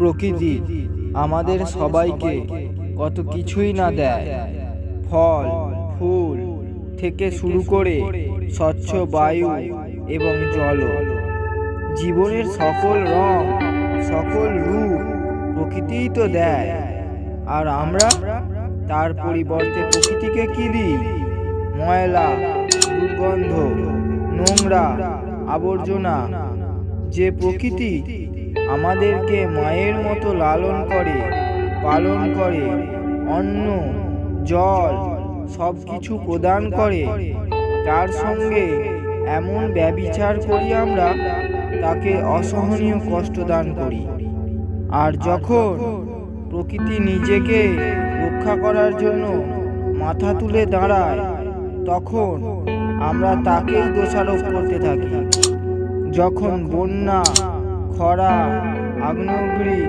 প্রকৃতি আমাদের সবাইকে কত কিছুই না দেয়। ফল, ফুল থেকে শুরু করে স্বচ্ছ বায়ু এবং জল। জীবনের সকল রং, সকল রূপ প্রকৃতিই তো দেয়। আর আমরা তার পরিবর্তে প্রকৃতিকে কি দিই? ময়লা, দুর্গন্ধ, নোংরা আবর্জনা, যে প্রকৃতি আমাদেরকে মায়ের মতো লালন করে, পালন করে, অন্ন, জল সব কিছু প্রদান করে। তার সঙ্গে এমন ব্যবিচার করি আমরা, তাকে অসহনীয় কষ্ট দান করি। আর যখন প্রকৃতি নিজেকে রক্ষা করার জন্য মাথা তুলে দাঁড়ায়, তখন আমরা তাকেই দোষারোপ করতে থাকি। যখন বন্যা খরা, আগ্নেয়গিরি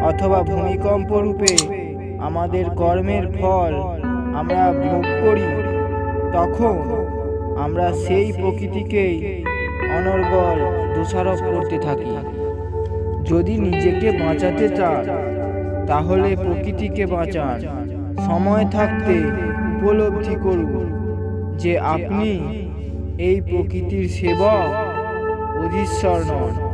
অথবা ভূমিকম্প রূপে আমাদের কর্মের ফল আমরা ভোগ করি, তখন আমরা সেই প্রকৃতিকেই অনর্গল দোষারোপ করতে থাকি। যদি নিজেকে বাঁচাতে চান, তাহলে প্রকৃতিকে বাঁচান। সময় থাকতে উপলব্ধি করুন যে আপনি এই প্রকৃতির সেবক, অধীশ্বর নন।